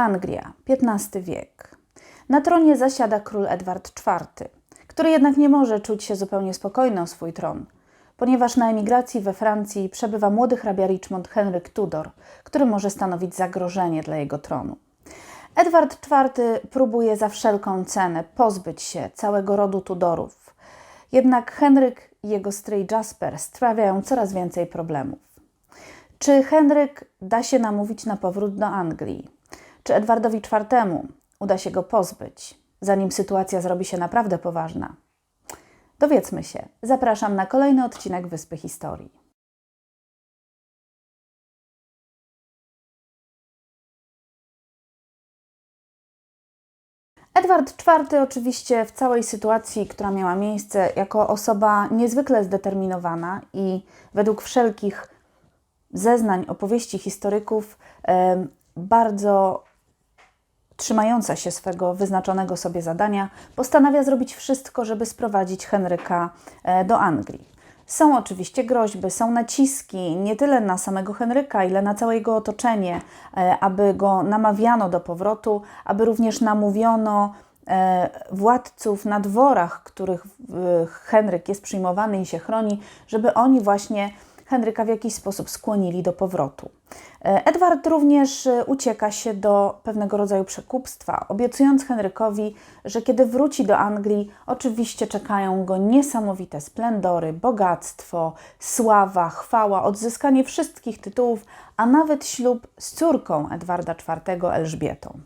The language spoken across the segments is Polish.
Anglia, XV wiek. Na tronie zasiada król Edward IV, który jednak nie może czuć się zupełnie spokojny o swój tron, ponieważ na emigracji we Francji przebywa młody hrabia Richmond Henryk Tudor, który może stanowić zagrożenie dla jego tronu. Edward IV próbuje za wszelką cenę pozbyć się całego rodu Tudorów, jednak Henryk i jego stryj Jasper sprawiają coraz więcej problemów. Czy Henryk da się namówić na powrót do Anglii? Czy Edwardowi IV uda się go pozbyć, zanim sytuacja zrobi się naprawdę poważna? Dowiedzmy się. Zapraszam na kolejny odcinek Wyspy Historii. Edward IV oczywiście w całej sytuacji, która miała miejsce, jako osoba niezwykle zdeterminowana i według wszelkich zeznań, opowieści historyków, bardzo trzymająca się swego wyznaczonego sobie zadania, postanawia zrobić wszystko, żeby sprowadzić Henryka e, do Anglii. Są oczywiście groźby, są naciski nie tyle na samego Henryka, ile na całe jego otoczenie, e, aby go namawiano do powrotu, aby również namówiono e, władców na dworach, których Henryk jest przyjmowany i się chroni, żeby oni właśnie Henryka w jakiś sposób skłonili do powrotu. E, Edward również e, ucieka się do pewnego rodzaju przekupstwa, obiecując Henrykowi, że kiedy wróci do Anglii, oczywiście czekają go niesamowite splendory, bogactwo, sława, chwała, odzyskanie wszystkich tytułów, a nawet ślub z córką Edwarda IV, Elżbietą.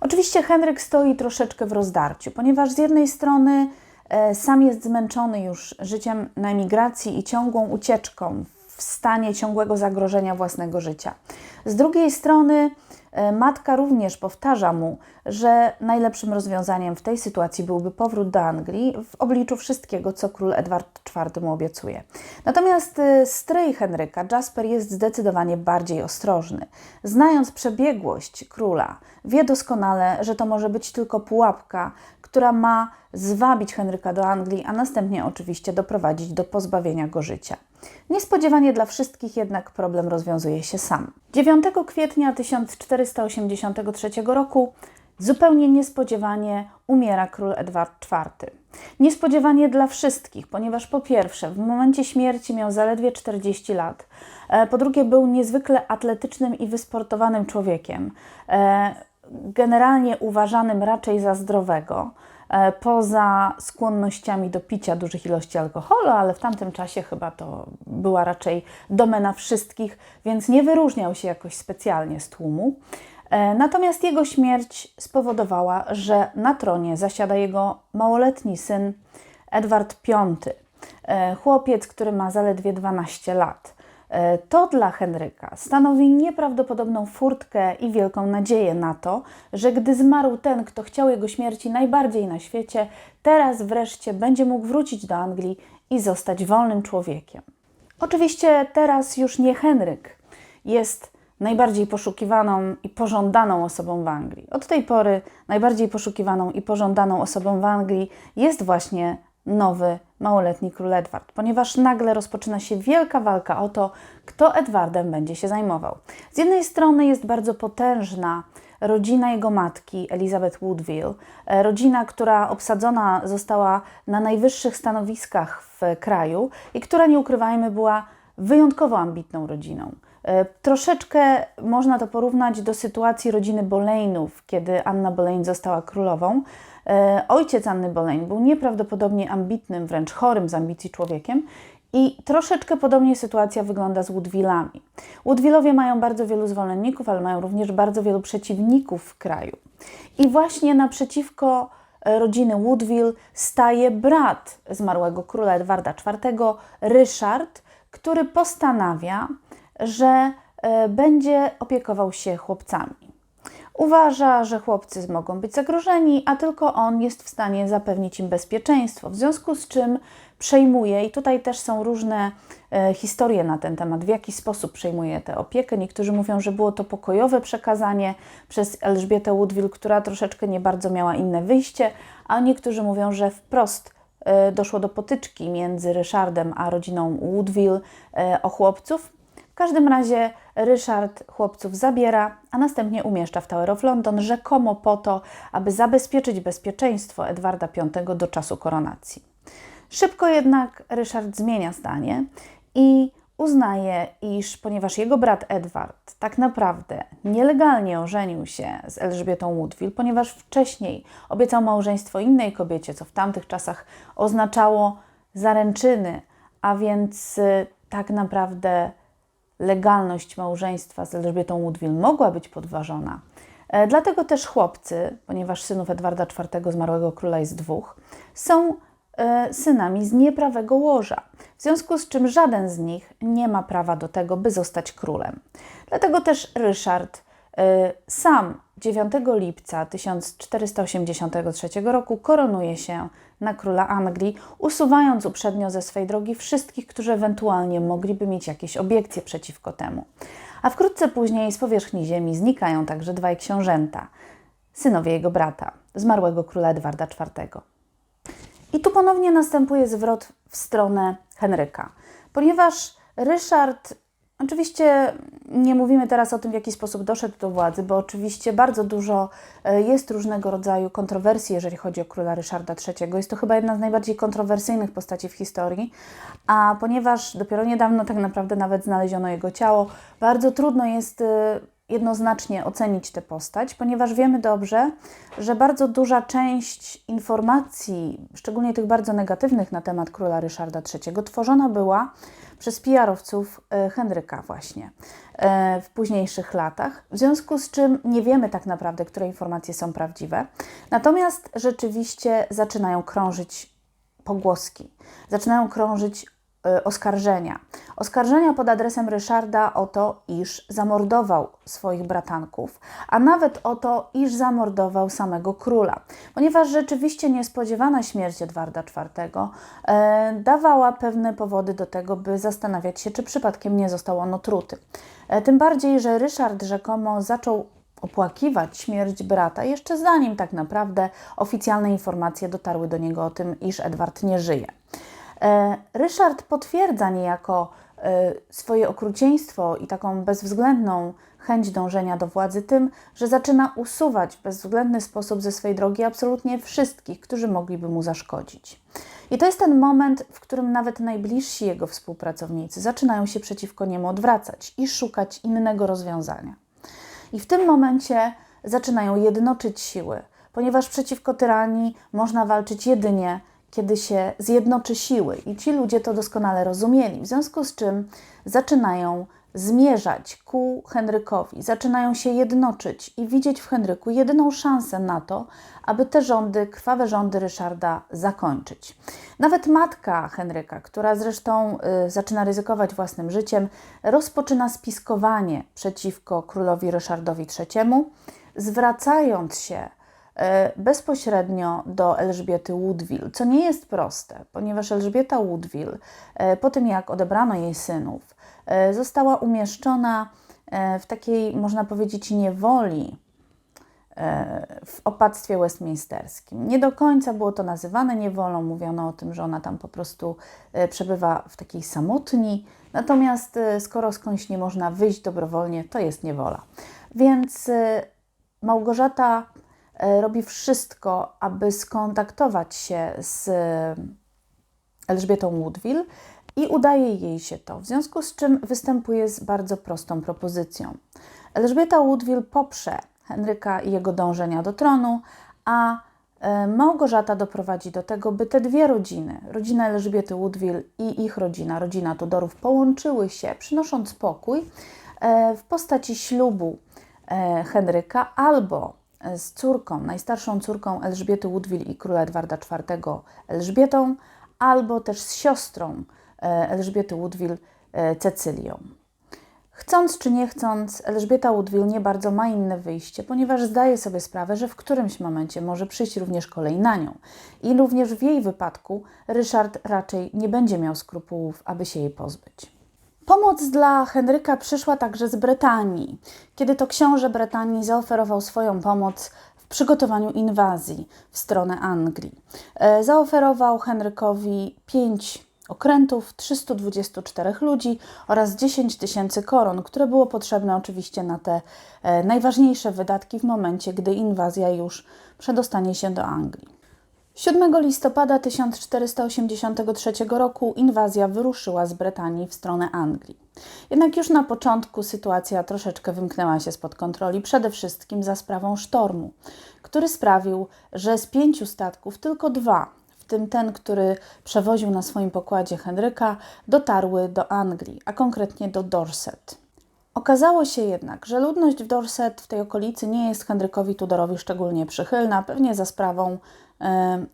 Oczywiście Henryk stoi troszeczkę w rozdarciu, ponieważ z jednej strony sam jest zmęczony już życiem na emigracji i ciągłą ucieczką w stanie ciągłego zagrożenia własnego życia. Z drugiej strony e, matka również powtarza mu, że najlepszym rozwiązaniem w tej sytuacji byłby powrót do Anglii w obliczu wszystkiego, co król Edward IV mu obiecuje. Natomiast e, stryj Henryka, Jasper, jest zdecydowanie bardziej ostrożny. Znając przebiegłość króla, wie doskonale, że to może być tylko pułapka, która ma zwabić Henryka do Anglii, a następnie oczywiście doprowadzić do pozbawienia go życia. Niespodziewanie dla wszystkich jednak problem rozwiązuje się sam. 9 kwietnia 1483 roku zupełnie niespodziewanie umiera król Edward IV. Niespodziewanie dla wszystkich, ponieważ po pierwsze, w momencie śmierci miał zaledwie 40 lat, e, po drugie, był niezwykle atletycznym i wysportowanym człowiekiem, e, generalnie uważanym raczej za zdrowego poza skłonnościami do picia dużych ilości alkoholu, ale w tamtym czasie chyba to była raczej domena wszystkich, więc nie wyróżniał się jakoś specjalnie z tłumu. E, Natomiast jego śmierć spowodowała, że na tronie zasiada jego małoletni syn Edward V, e, chłopiec, który ma zaledwie 12 lat. E, To dla Henryka stanowi nieprawdopodobną furtkę i wielką nadzieję na to, że gdy zmarł ten, kto chciał jego śmierci najbardziej na świecie, teraz wreszcie będzie mógł wrócić do Anglii i zostać wolnym człowiekiem. Oczywiście teraz już nie Henryk jest najbardziej poszukiwaną i pożądaną osobą w Anglii. Od tej pory najbardziej poszukiwaną i pożądaną osobą w Anglii jest właśnie nowy, małoletni król Edward, ponieważ nagle rozpoczyna się wielka walka o to, kto Edwardem będzie się zajmował. Z jednej strony jest bardzo potężna rodzina jego matki, Elizabeth Woodville, e, rodzina, która obsadzona została na najwyższych stanowiskach w kraju i która, nie ukrywajmy, była wyjątkowo ambitną rodziną. E, Troszeczkę można to porównać do sytuacji rodziny Boleynów, kiedy Anna Boleyn została królową. E, Ojciec Anny Boleyn był nieprawdopodobnie ambitnym, wręcz chorym z ambicji człowiekiem i troszeczkę podobnie sytuacja wygląda z Woodvillami. Woodvillowie mają bardzo wielu zwolenników, ale mają również bardzo wielu przeciwników w kraju. I właśnie naprzeciwko e, rodziny Woodville staje brat zmarłego króla Edwarda IV, Ryszard, który postanawia, że e, będzie opiekował się chłopcami. Uważa, że chłopcy mogą być zagrożeni, a tylko on jest w stanie zapewnić im bezpieczeństwo, w związku z czym przejmuje, i tutaj też są różne e, historie na ten temat, w jaki sposób przejmuje tę opiekę. Niektórzy mówią, że było to pokojowe przekazanie przez Elżbietę Woodville, która troszeczkę nie bardzo miała inne wyjście, a niektórzy mówią, że wprost e, doszło do potyczki między Ryszardem a rodziną Woodville e, o chłopców. Każdym razie Ryszard chłopców zabiera, a następnie umieszcza w Tower of London, rzekomo po to, aby zabezpieczyć bezpieczeństwo Edwarda V do czasu koronacji. Szybko jednak Ryszard zmienia zdanie i uznaje, iż ponieważ jego brat Edward tak naprawdę nielegalnie ożenił się z Elżbietą Woodville, ponieważ wcześniej obiecał małżeństwo innej kobiecie, co w tamtych czasach oznaczało zaręczyny, a więc y, tak naprawdę legalność małżeństwa z Elżbietą Woodville mogła być podważona. E, Dlatego też chłopcy, ponieważ synów Edwarda IV, zmarłego króla jest dwóch, są e, synami z nieprawego łoża, w związku z czym żaden z nich nie ma prawa do tego, by zostać królem. Dlatego też Ryszard e, sam 9 lipca 1483 roku koronuje się na króla Anglii, usuwając uprzednio ze swej drogi wszystkich, którzy ewentualnie mogliby mieć jakieś obiekcje przeciwko temu. A wkrótce później z powierzchni ziemi znikają także dwaj książęta, synowie jego brata, zmarłego króla Edwarda IV. I tu ponownie następuje zwrot w stronę Henryka, ponieważ Ryszard, oczywiście nie mówimy teraz o tym, w jaki sposób doszedł do władzy, bo oczywiście bardzo dużo e, jest różnego rodzaju kontrowersji, jeżeli chodzi o króla Ryszarda III. Jest to chyba jedna z najbardziej kontrowersyjnych postaci w historii, a ponieważ dopiero niedawno tak naprawdę nawet znaleziono jego ciało, bardzo trudno jest e, jednoznacznie ocenić tę postać, ponieważ wiemy dobrze, że bardzo duża część informacji, szczególnie tych bardzo negatywnych na temat króla Ryszarda III, tworzona była przez PR-owców e, Henryka właśnie e, w późniejszych latach, w związku z czym nie wiemy tak naprawdę, które informacje są prawdziwe. Natomiast rzeczywiście zaczynają krążyć pogłoski, zaczynają krążyć y, oskarżenia. Oskarżenia pod adresem Ryszarda o to, iż zamordował swoich bratanków, a nawet o to, iż zamordował samego króla. Ponieważ rzeczywiście niespodziewana śmierć Edwarda IV e, dawała pewne powody do tego, by zastanawiać się, czy przypadkiem nie został on otruty. E, tym bardziej, że Ryszard rzekomo zaczął opłakiwać śmierć brata, jeszcze zanim tak naprawdę oficjalne informacje dotarły do niego o tym, iż Edward nie żyje. E, Ryszard potwierdza niejako swoje okrucieństwo i taką bezwzględną chęć dążenia do władzy tym, że zaczyna usuwać w bezwzględny sposób ze swej drogi absolutnie wszystkich, którzy mogliby mu zaszkodzić. I to jest ten moment, w którym nawet najbliżsi jego współpracownicy zaczynają się przeciwko niemu odwracać i szukać innego rozwiązania. I w tym momencie zaczynają jednoczyć siły, ponieważ przeciwko tyranii można walczyć jedynie, kiedy się zjednoczy siły. I ci ludzie to doskonale rozumieli, w związku z czym zaczynają zmierzać ku Henrykowi, zaczynają się jednoczyć i widzieć w Henryku jedyną szansę na to, aby te rządy, krwawe rządy Ryszarda zakończyć. Nawet matka Henryka, która zresztą y, zaczyna ryzykować własnym życiem, rozpoczyna spiskowanie przeciwko królowi Ryszardowi III, zwracając się bezpośrednio do Elżbiety Woodville, co nie jest proste, ponieważ Elżbieta Woodville, y, po tym jak odebrano jej synów, y, została umieszczona w takiej, można powiedzieć, niewoli w opactwie westminsterskim. Nie do końca było to nazywane niewolą, mówiono o tym, że ona tam po prostu przebywa w takiej samotni, natomiast skoro skądś nie można wyjść dobrowolnie, to jest niewola. Więc Małgorzata robi wszystko, aby skontaktować się z Elżbietą Woodville i udaje jej się to, w związku z czym występuje z bardzo prostą propozycją. Elżbieta Woodville poprze Henryka i jego dążenia do tronu, a e, Małgorzata doprowadzi do tego, by te dwie rodziny, rodzina Elżbiety Woodville i ich rodzina, rodzina Tudorów, połączyły się, przynosząc pokój e, w postaci ślubu e, Henryka albo z córką, najstarszą córką Elżbiety Woodville i króla Edwarda IV Elżbietą, albo też z siostrą Elżbiety Woodville Cecylią. Chcąc czy nie chcąc, Elżbieta Woodville nie bardzo ma inne wyjście, ponieważ zdaje sobie sprawę, że w którymś momencie może przyjść również kolej na nią. I również w jej wypadku Ryszard raczej nie będzie miał skrupułów, aby się jej pozbyć. Pomoc dla Henryka przyszła także z Brytanii, kiedy to książę Brytanii zaoferował swoją pomoc w przygotowaniu inwazji w stronę Anglii. E, Zaoferował Henrykowi pięć okrętów, 324 ludzi oraz 10 tysięcy koron, które było potrzebne oczywiście na te e, najważniejsze wydatki w momencie, gdy inwazja już przedostanie się do Anglii. 7 listopada 1483 roku inwazja wyruszyła z Brytanii w stronę Anglii. Jednak już na początku sytuacja troszeczkę wymknęła się spod kontroli, przede wszystkim za sprawą sztormu, który sprawił, że z pięciu statków tylko dwa, w tym ten, który przewoził na swoim pokładzie Henryka, dotarły do Anglii, a konkretnie do Dorset. Okazało się jednak, że ludność w Dorset w tej okolicy nie jest Henrykowi Tudorowi szczególnie przychylna, pewnie za sprawą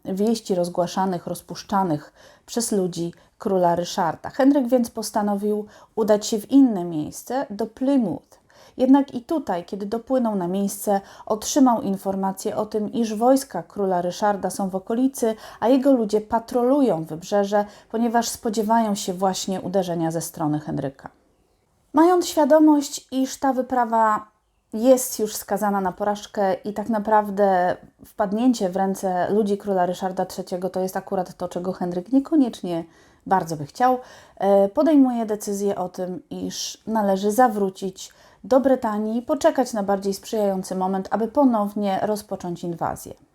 wieści rozgłaszanych, rozpuszczanych przez ludzi króla Ryszarda. Henryk więc postanowił udać się w inne miejsce, do Plymouth. Jednak i tutaj, kiedy dopłynął na miejsce, otrzymał informację o tym, iż wojska króla Ryszarda są w okolicy, a jego ludzie patrolują wybrzeże, ponieważ spodziewają się właśnie uderzenia ze strony Henryka. Mając świadomość, iż ta wyprawa jest już skazana na porażkę i tak naprawdę wpadnięcie w ręce ludzi króla Ryszarda III to jest akurat to, czego Henryk niekoniecznie bardzo by chciał, e, podejmuje decyzję o tym, iż należy zawrócić do Brytanii poczekać na bardziej sprzyjający moment, aby ponownie rozpocząć inwazję.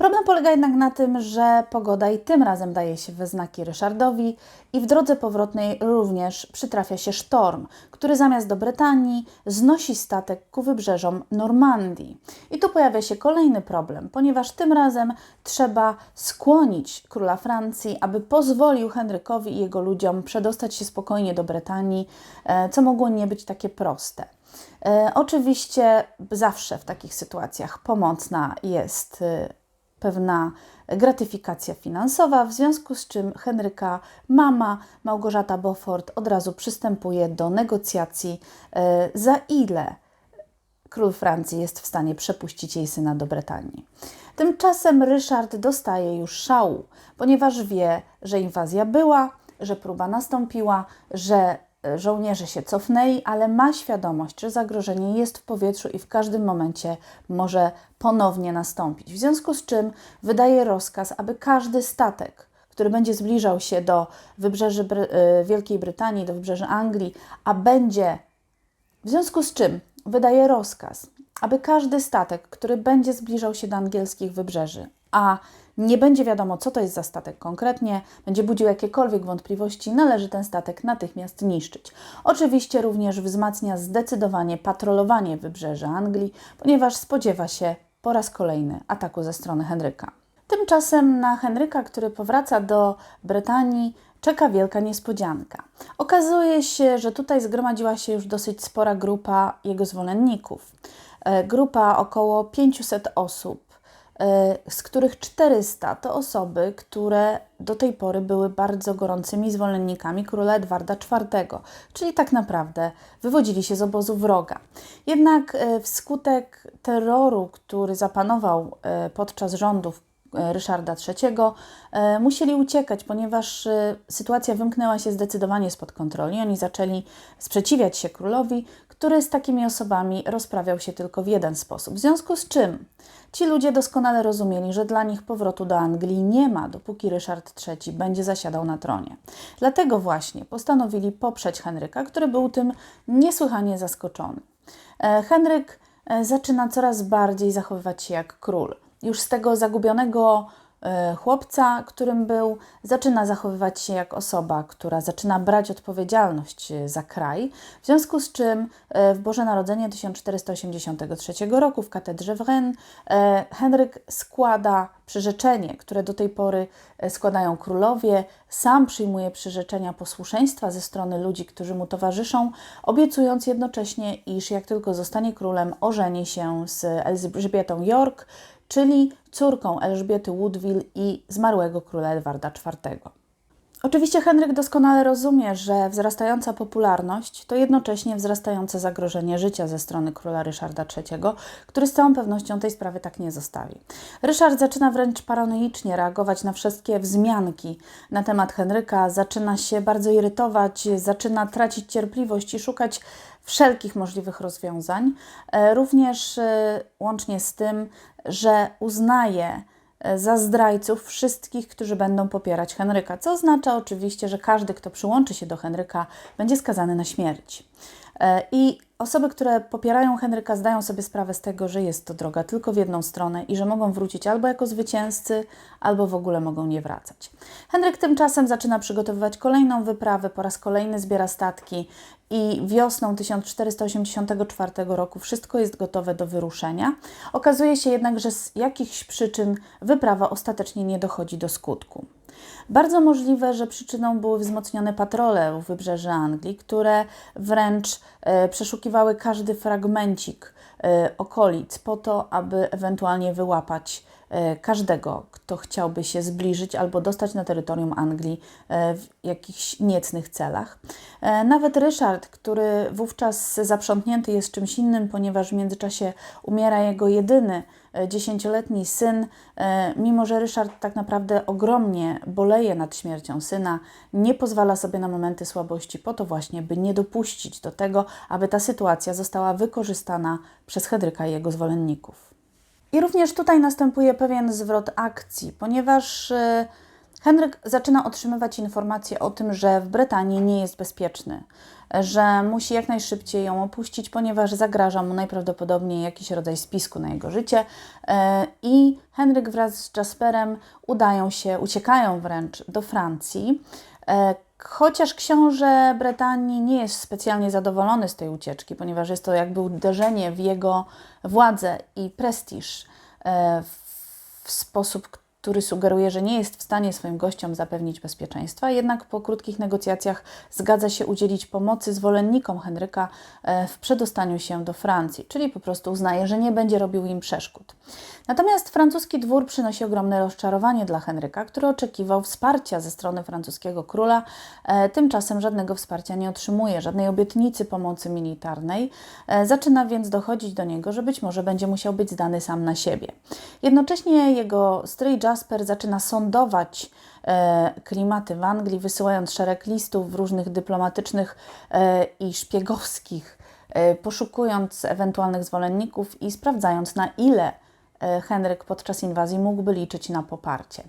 Problem polega jednak na tym, że pogoda i tym razem daje się we znaki Ryszardowi i w drodze powrotnej również przytrafia się sztorm, który zamiast do Brytanii znosi statek ku wybrzeżom Normandii. I tu pojawia się kolejny problem, ponieważ tym razem trzeba skłonić króla Francji, aby pozwolił Henrykowi i jego ludziom przedostać się spokojnie do Brytanii, e, co mogło nie być takie proste. E, oczywiście zawsze w takich sytuacjach pomocna jest e, pewna gratyfikacja finansowa, w związku z czym Henryka, mama Małgorzata Beaufort od razu przystępuje do negocjacji, e, za ile król Francji jest w stanie przepuścić jej syna do Brytanii. Tymczasem Ryszard dostaje już szału, ponieważ wie, że inwazja była, że próba nastąpiła, że żołnierze się cofnęli, ale ma świadomość, że zagrożenie jest w powietrzu i w każdym momencie może ponownie nastąpić. W związku z czym wydaje rozkaz, aby każdy statek, który będzie zbliżał się do wybrzeży Bry y, Wielkiej Brytanii, do wybrzeży Anglii, a będzie, w związku z czym wydaje rozkaz, aby każdy statek, który będzie zbliżał się do angielskich wybrzeży, a nie będzie wiadomo, co to jest za statek konkretnie, będzie budził jakiekolwiek wątpliwości, należy ten statek natychmiast niszczyć. Oczywiście również wzmacnia zdecydowanie patrolowanie wybrzeża Anglii, ponieważ spodziewa się po raz kolejny ataku ze strony Henryka. Tymczasem na Henryka, który powraca do Brytanii, czeka wielka niespodzianka. Okazuje się, że tutaj zgromadziła się już dosyć spora grupa jego zwolenników. E, grupa około 500 osób, z których 400 to osoby, które do tej pory były bardzo gorącymi zwolennikami króla Edwarda IV, czyli tak naprawdę wywodzili się z obozu wroga. Jednak e, wskutek terroru, który zapanował e, podczas rządów Ryszarda III, musieli uciekać, ponieważ sytuacja wymknęła się zdecydowanie spod kontroli. Oni zaczęli sprzeciwiać się królowi, który z takimi osobami rozprawiał się tylko w jeden sposób. W związku z czym ci ludzie doskonale rozumieli, że dla nich powrotu do Anglii nie ma, dopóki Ryszard III będzie zasiadał na tronie. Dlatego właśnie postanowili poprzeć Henryka, który był tym niesłychanie zaskoczony. E, Henryk e, zaczyna coraz bardziej zachowywać się jak król. Już z tego zagubionego E, chłopca, którym był, zaczyna zachowywać się jak osoba, która zaczyna brać odpowiedzialność e, za kraj, w związku z czym e, w Boże Narodzenie 1483 roku w katedrze w Rennes Henryk składa przyrzeczenie, które do tej pory składają królowie, sam przyjmuje przyrzeczenia posłuszeństwa ze strony ludzi, którzy mu towarzyszą, obiecując jednocześnie, iż jak tylko zostanie królem, ożeni się z Elżbietą York, czyli córką Elżbiety Woodville i zmarłego króla Edwarda IV. Oczywiście Henryk doskonale rozumie, że wzrastająca popularność to jednocześnie wzrastające zagrożenie życia ze strony króla Ryszarda III, który z całą pewnością tej sprawy tak nie zostawi. Ryszard zaczyna wręcz paranoicznie reagować na wszystkie wzmianki na temat Henryka, zaczyna się bardzo irytować, zaczyna tracić cierpliwość i szukać wszelkich możliwych rozwiązań, e, również e, łącznie z tym, że uznaje e, za zdrajców wszystkich, którzy będą popierać Henryka, co oznacza oczywiście, że każdy, kto przyłączy się do Henryka, będzie skazany na śmierć. E, I osoby, które popierają Henryka, zdają sobie sprawę z tego, że jest to droga tylko w jedną stronę i że mogą wrócić albo jako zwycięzcy, albo w ogóle mogą nie wracać. Henryk tymczasem zaczyna przygotowywać kolejną wyprawę, po raz kolejny zbiera statki i wiosną 1484 roku wszystko jest gotowe do wyruszenia. Okazuje się jednak, że z jakichś przyczyn wyprawa ostatecznie nie dochodzi do skutku. Bardzo możliwe, że przyczyną były wzmocnione patrole u wybrzeży Anglii, które wręcz e, przeszukiwały każdy fragmencik e, okolic po to, aby ewentualnie wyłapać każdego, kto chciałby się zbliżyć albo dostać na terytorium Anglii e, w jakichś niecnych celach. E, Nawet Ryszard, który wówczas zaprzątnięty jest czymś innym, ponieważ w międzyczasie umiera jego jedyny e, dziesięcioletni syn, e, mimo że Ryszard tak naprawdę ogromnie boleje nad śmiercią syna, nie pozwala sobie na momenty słabości po to właśnie, by nie dopuścić do tego, aby ta sytuacja została wykorzystana przez Henryka i jego zwolenników. I również tutaj następuje pewien zwrot akcji, ponieważ e, Henryk zaczyna otrzymywać informacje o tym, że w Brytanii nie jest bezpieczny, że musi jak najszybciej ją opuścić, ponieważ zagraża mu najprawdopodobniej jakiś rodzaj spisku na jego życie. E, I Henryk wraz z Jasperem udają się, uciekają wręcz do Francji. Chociaż książę Brytanii nie jest specjalnie zadowolony z tej ucieczki, ponieważ jest to jakby uderzenie w jego władzę i prestiż e, w sposób, który sugeruje, że nie jest w stanie swoim gościom zapewnić bezpieczeństwa, jednak po krótkich negocjacjach zgadza się udzielić pomocy zwolennikom Henryka e, w przedostaniu się do Francji, czyli po prostu uznaje, że nie będzie robił im przeszkód. Natomiast francuski dwór przynosi ogromne rozczarowanie dla Henryka, który oczekiwał wsparcia ze strony francuskiego króla. E, Tymczasem żadnego wsparcia nie otrzymuje, żadnej obietnicy pomocy militarnej. E, Zaczyna więc dochodzić do niego, że być może będzie musiał być zdany sam na siebie. Jednocześnie jego stryj Jasper zaczyna sądować e, klimaty w Anglii, wysyłając szereg listów różnych dyplomatycznych e, i szpiegowskich, e, poszukując ewentualnych zwolenników i sprawdzając na ile Henryk podczas inwazji mógłby liczyć na poparcie.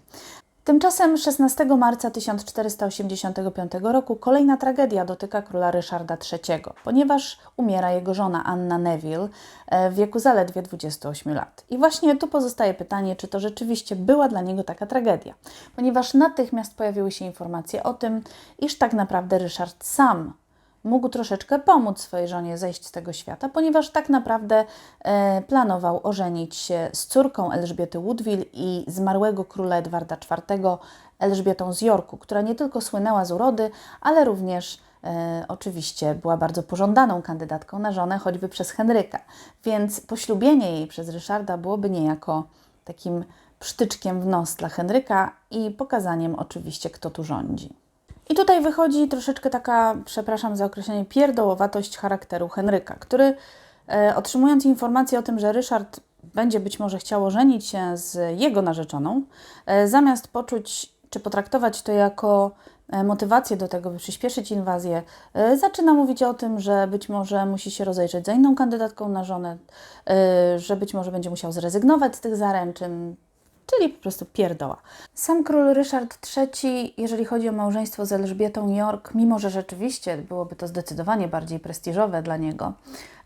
Tymczasem 16 marca 1485 roku kolejna tragedia dotyka króla Ryszarda III, ponieważ umiera jego żona Anna Neville e, w wieku zaledwie 28 lat. I właśnie tu pozostaje pytanie, czy to rzeczywiście była dla niego taka tragedia, ponieważ natychmiast pojawiły się informacje o tym, iż tak naprawdę Ryszard sam mógł troszeczkę pomóc swojej żonie zejść z tego świata, ponieważ tak naprawdę e, planował ożenić się z córką Elżbiety Woodville i zmarłego króla Edwarda IV, Elżbietą z Yorku, która nie tylko słynęła z urody, ale również e, oczywiście była bardzo pożądaną kandydatką na żonę, choćby przez Henryka. Więc poślubienie jej przez Ryszarda byłoby niejako takim psztyczkiem w nos dla Henryka i pokazaniem oczywiście, kto tu rządzi. I tutaj wychodzi troszeczkę taka, przepraszam za określenie, pierdołowatość charakteru Henryka, który e, otrzymując informację o tym, że Ryszard będzie być może chciał ożenić się z jego narzeczoną, e, zamiast poczuć czy potraktować to jako e, motywację do tego, by przyspieszyć inwazję, zaczyna mówić o tym, że być może musi się rozejrzeć za inną kandydatką na żonę, że być może będzie musiał zrezygnować z tych zaręczyn, czyli po prostu pierdoła. Sam król Ryszard III, jeżeli chodzi o małżeństwo z Elżbietą York, mimo że rzeczywiście byłoby to zdecydowanie bardziej prestiżowe dla niego,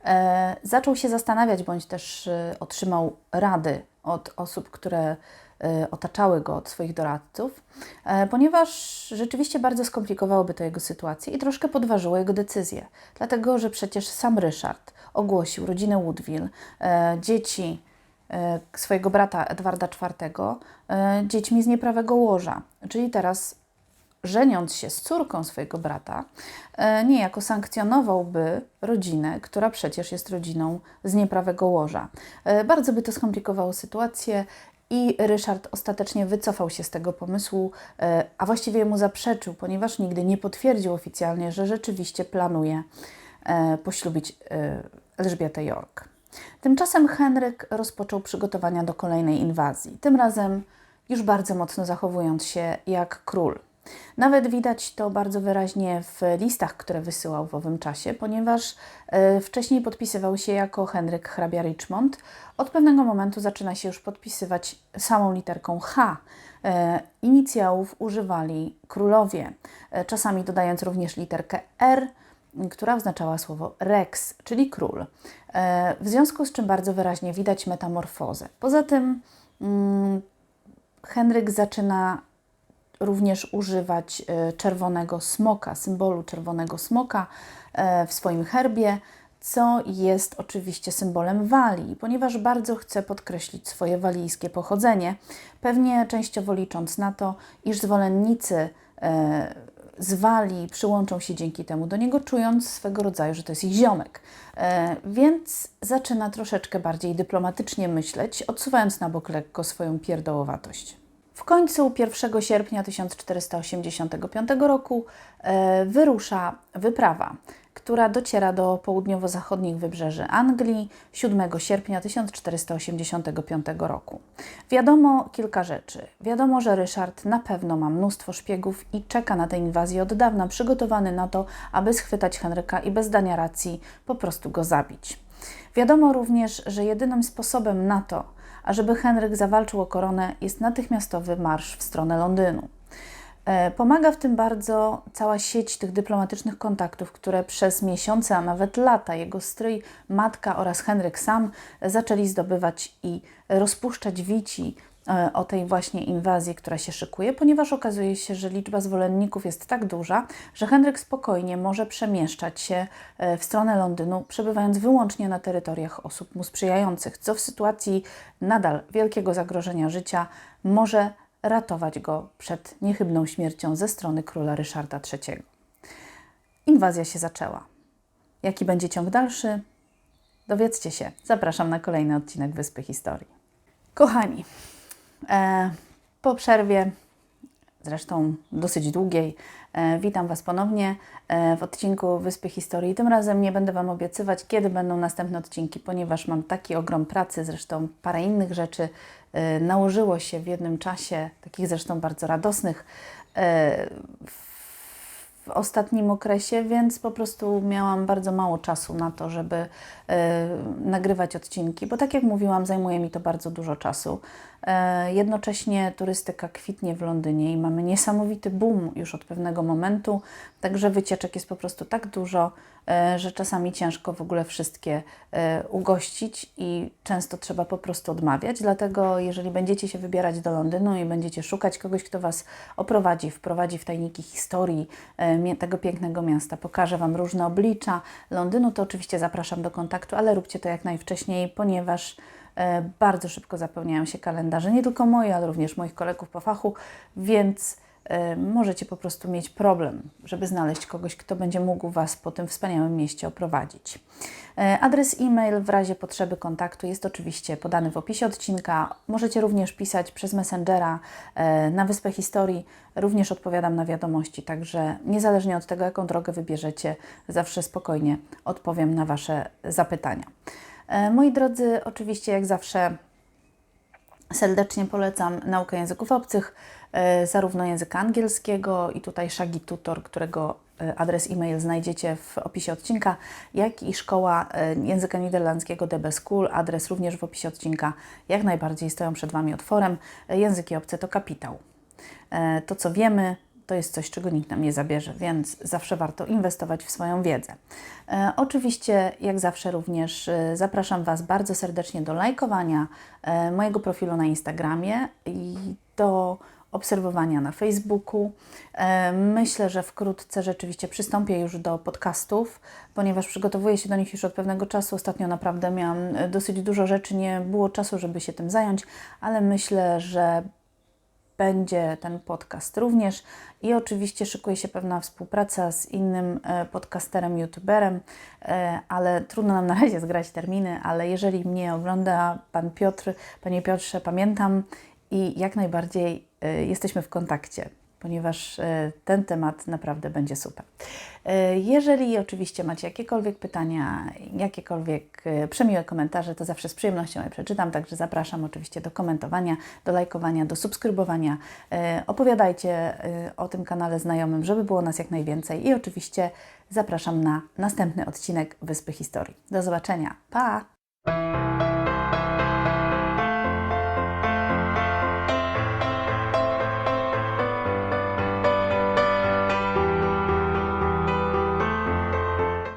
e, zaczął się zastanawiać, bądź też e, otrzymał rady od osób, które e, otaczały go, od swoich doradców, e, ponieważ rzeczywiście bardzo skomplikowałoby to jego sytuację i troszkę podważyło jego decyzję. Dlatego, że przecież sam Ryszard ogłosił rodzinę Woodville, e, dzieci, swojego brata Edwarda IV e, dziećmi z nieprawego łoża. Czyli teraz, żeniąc się z córką swojego brata, e, niejako sankcjonowałby rodzinę, która przecież jest rodziną z nieprawego łoża. E, Bardzo by to skomplikowało sytuację. I Ryszard ostatecznie wycofał się z tego pomysłu, e, a właściwie mu zaprzeczył, ponieważ nigdy nie potwierdził oficjalnie, że rzeczywiście planuje e, poślubić e, Elżbietę York. Tymczasem Henryk rozpoczął przygotowania do kolejnej inwazji, tym razem już bardzo mocno zachowując się jak król. Nawet widać to bardzo wyraźnie w listach, które wysyłał w owym czasie, ponieważ e, wcześniej podpisywał się jako Henryk hrabia Richmond. Od pewnego momentu zaczyna się już podpisywać samą literką H. E, inicjałów używali królowie, e, czasami dodając również literkę R, która oznaczała słowo rex, czyli król. W związku z czym bardzo wyraźnie widać metamorfozę. Poza tym mm, Henryk zaczyna również używać e, czerwonego smoka, symbolu czerwonego smoka e, w swoim herbie, co jest oczywiście symbolem Walii, ponieważ bardzo chce podkreślić swoje walijskie pochodzenie, pewnie częściowo licząc na to, iż zwolennicy e, z Walii przyłączą się dzięki temu do niego, czując swego rodzaju, że to jest ich ziomek. Więc zaczyna troszeczkę bardziej dyplomatycznie myśleć, odsuwając na bok lekko swoją pierdołowatość. W końcu 1 sierpnia 1485 roku e, wyrusza wyprawa, która dociera do południowo-zachodnich wybrzeży Anglii 7 sierpnia 1485 roku. Wiadomo kilka rzeczy. Wiadomo, że Ryszard na pewno ma mnóstwo szpiegów i czeka na tę inwazję od dawna, przygotowany na to, aby schwytać Henryka i bez dania racji po prostu go zabić. Wiadomo również, że jedynym sposobem na to, a żeby Henryk zawalczył o koronę, jest natychmiastowy marsz w stronę Londynu. E, pomaga w tym bardzo cała sieć tych dyplomatycznych kontaktów, które przez miesiące, a nawet lata jego stryj, matka oraz Henryk sam zaczęli zdobywać i rozpuszczać wici E, o tej właśnie inwazji, która się szykuje, ponieważ okazuje się, że liczba zwolenników jest tak duża, że Henryk spokojnie może przemieszczać się e, w stronę Londynu, przebywając wyłącznie na terytoriach osób mu sprzyjających, co w sytuacji nadal wielkiego zagrożenia życia może ratować go przed niechybną śmiercią ze strony króla Ryszarda III. Inwazja się zaczęła. Jaki będzie ciąg dalszy? Dowiedzcie się. Zapraszam na kolejny odcinek Wyspy Historii. Kochani, E, po przerwie, zresztą dosyć długiej, e, witam Was ponownie e, w odcinku Wyspy Historii. Tym razem nie będę Wam obiecywać, kiedy będą następne odcinki, ponieważ mam taki ogrom pracy, zresztą parę innych rzeczy nałożyło się w jednym czasie, takich zresztą bardzo radosnych w ostatnim okresie, więc po prostu miałam bardzo mało czasu na to, żeby nagrywać odcinki, bo tak jak mówiłam, zajmuje mi to bardzo dużo czasu. Y, jednocześnie turystyka kwitnie w Londynie i mamy niesamowity boom już od pewnego momentu, także wycieczek jest po prostu tak dużo, y, że czasami ciężko w ogóle wszystkie ugościć i często trzeba po prostu odmawiać. Dlatego, jeżeli będziecie się wybierać do Londynu i będziecie szukać kogoś, kto Was oprowadzi, wprowadzi w tajniki historii, tego pięknego miasta. Pokażę Wam różne oblicza Londynu, to oczywiście zapraszam do kontaktu, ale róbcie to jak najwcześniej, ponieważ e, bardzo szybko zapełniają się kalendarze, nie tylko moje, ale również moich kolegów po fachu, więc e, możecie po prostu mieć problem, żeby znaleźć kogoś, kto będzie mógł Was po tym wspaniałym mieście oprowadzić. E, adres e-mail w razie potrzeby kontaktu jest oczywiście podany w opisie odcinka. Możecie również pisać przez Messengera e, na Wyspę Historii. Również odpowiadam na wiadomości, także niezależnie od tego, jaką drogę wybierzecie, zawsze spokojnie odpowiem na Wasze zapytania. E, moi drodzy, oczywiście jak zawsze serdecznie polecam naukę języków obcych, zarówno języka angielskiego i tutaj Shaggy Tutor, którego E, adres e-mail znajdziecie w opisie odcinka, jak i szkoła e, języka niderlandzkiego DB School, adres również w opisie odcinka. Jak najbardziej stoją przed Wami otworem. E, języki obce to kapitał. To, co wiemy, to jest coś, czego nikt nam nie zabierze, więc zawsze warto inwestować w swoją wiedzę. E, oczywiście, jak zawsze, również e, zapraszam Was bardzo serdecznie do lajkowania e, mojego profilu na Instagramie i do obserwowania na Facebooku. E, myślę, że wkrótce rzeczywiście przystąpię już do podcastów, ponieważ przygotowuję się do nich już od pewnego czasu. Ostatnio naprawdę miałam e, dosyć dużo rzeczy, nie było czasu, żeby się tym zająć, ale myślę, że będzie ten podcast również. I oczywiście szykuje się pewna współpraca z innym e, podcasterem, youtuberem, ale trudno nam na razie zgrać terminy, ale jeżeli mnie ogląda Pan Piotr, Panie Piotrze, pamiętam i jak najbardziej Y, jesteśmy w kontakcie, ponieważ e, ten temat naprawdę będzie super. E, Jeżeli oczywiście macie jakiekolwiek pytania, jakiekolwiek e, przemiłe komentarze, to zawsze z przyjemnością je przeczytam, także zapraszam oczywiście do komentowania, do lajkowania, do subskrybowania. Opowiadajcie o tym kanale znajomym, żeby było nas jak najwięcej i oczywiście zapraszam na następny odcinek Wyspy Historii. Do zobaczenia. Pa!